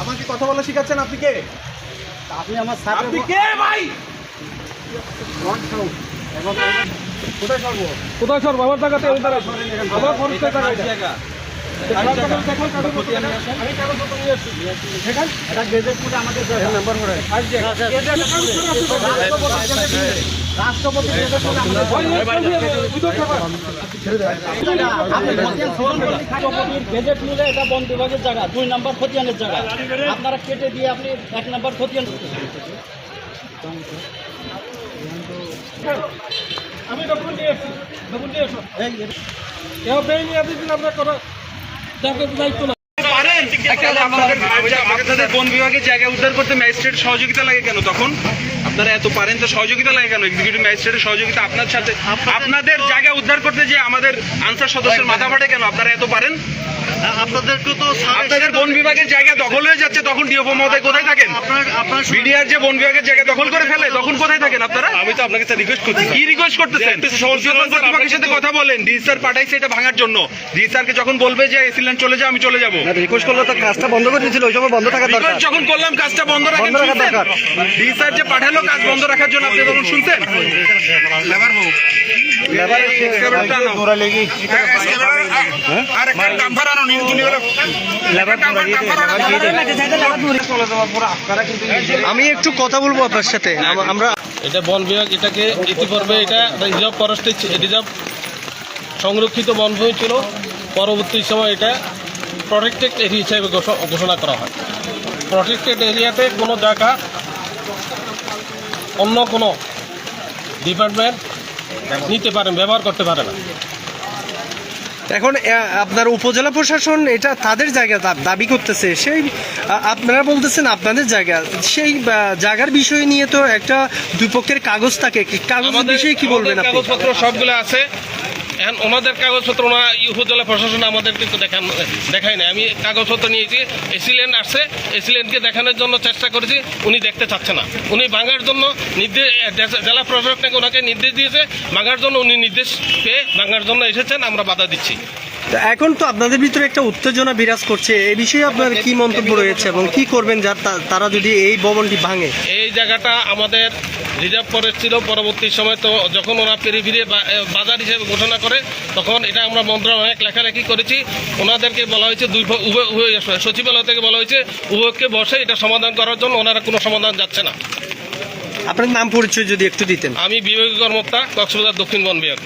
আমাকে কথা বলা শিখাচ্ছেন আপনি কে? আপনি আমার সাথে আপনি কে ভাই? কোথায় সরবো? কোথায় সর বাবার জায়গাতে ওই জায়গায় আমার ফরেস্টের জায়গা। এটা গেজেটপুরে আমাদের নাম্বার করে রাষ্ট্রপতি গেজেট নিলে এটা বন বিভাগের জায়গা দুই নম্বর খতিয়ানের জায়গা। আপনারা কেটে দিয়ে আপনি এক নম্বর খতিয়ান আমি ডকুমেন্ট নিয়ে এসেছি ডকুমেন্ট নিয়ে এসো। কেউ দেয়নি এতদিন আপনার কথা দেখো দায়িত্ব আপনাদের বন বিভাগের জায়গা উদ্ধার করতে ম্যাজিস্ট্রেট সহযোগিতা লাগে কেন তখন আপনারা এত পারেন তো সহযোগিতা লাগে কেন এক্সিকিউটিভ ম্যাজিস্ট্রেটের সহযোগিতা আপনার সাথে আপনাদের জায়গা উদ্ধার করতে যে আমাদের আনসার সদস্যের মাথা ফাটে কেন আপনারা এত পারেন আপনাদেরকে তো আপনাদের বন বিভাগের জায়গা দখল হয়ে যাচ্ছে তখন ডিওপো মহোদয় কোথায় থাকেন? বিডিআর যে বন বিভাগের জায়গা দখল করে ফেলে তখন কোথায় থাকেন আপনারা? আমি তো আপনাকে রিকোয়েস্ট করছি কি রিকোয়েস্ট করতেছেন? উচ্চতন কর্তৃপক্ষের সাথে কথা বলেন। ডি স্যার পাঠাইছে এটা ভাঙার জন্য। ডি স্যারকে যখন বলবে যে এসিল্যান্ড চলে যাও আমি চলে যাব। রিকোয়েস্ট করলে তো কাজটা বন্ধ করে দিয়েছিল ওই সময় বন্ধ থাকার দরকার। যখন করলাম কাজটা বন্ধ বন্ধ রাখার দরকার। ডি স্যার যে পাঠালো কাজ বন্ধ রাখার জন্য আপনি তখন শুনছেন? লেবার আমি একটু কথা বলব আপনার সাথে। আমরা এটা বন বিভাগ এটাকে ইতিপূর্বে এটা রিজার্ভ ফরেস্টে রিজার্ভ সংরক্ষিত বনভূমি ছিল পরবর্তী সময় এটা প্রটেক্টেড এরিয়া হিসেবে ঘোষণা করা হয়। প্রটেক্টেড এরিয়াতে কোনো জায়গা অন্য কোনো ডিপার্টমেন্ট নিতে পারেন ব্যবহার করতে পারে না। এখন আপনার উপজেলা প্রশাসন এটা তাদের জায়গা দাবি করতেছে। সেই আপনারা বলতেছেন আপনাদের জায়গা। সেই জায়গার বিষয় নিয়ে তো একটা দুই পক্ষের কাগজ থাকে। কি- কাগজের বিষয়ে কি বলবেন কাগজপত্র সবগুলো আছে। এখন ওনাদের কাগজপত্র ওনা উপজেলা প্রশাসন আমাদের কিন্তু দেখান, দেখায় না আমি কাগজপত্র নিয়েছি এসিলেন্ট আসছে এসিলেন্টকে দেখানোর জন্য চেষ্টা করেছি, উনি দেখতে চাচ্ছে না। উনি ভাঙার জন্য নির্দেশ জেলা প্রশাসনকে ওনাকে নির্দেশ দিয়েছে, ভাঙার জন্য উনি নির্দেশ পেয়ে ভাঙার জন্য এসেছেন, আমরা বাধা দিচ্ছি। এখন তো আপনাদের ভিতরে একটা উত্তেজনা বিরাজ করছে। এই বিষয়ে আপনার কি মন্তব্য রয়েছে এবং কি করবেন যার তা- তারা যদি এই ভবনটি ভাঙে? এই জায়গাটা আমাদের রিজার্ভ ফরেস্ট ছিল পরবর্তী সময়। তো যখন ওরা পেরি ফিরে বাজার হিসেবে ঘোষণা করে তখন এটা আমরা মন্ত্রণালয়ে লেখালেখি করেছি। ওনাদেরকে বলা হয়েছে দুই উভয় উভয় সচিবালয় থেকে বলা হয়েছে উভয়কে বসে এটা সমাধান করার জন্য ওনারা কোনো সমাধান যাচ্ছে না। আপনার নাম পরিচয় যদি একটু দিতেন। আমি বিভাগীয় কর্মকর্তা কক্সবাজার দক্ষিণ বন বিভাগ।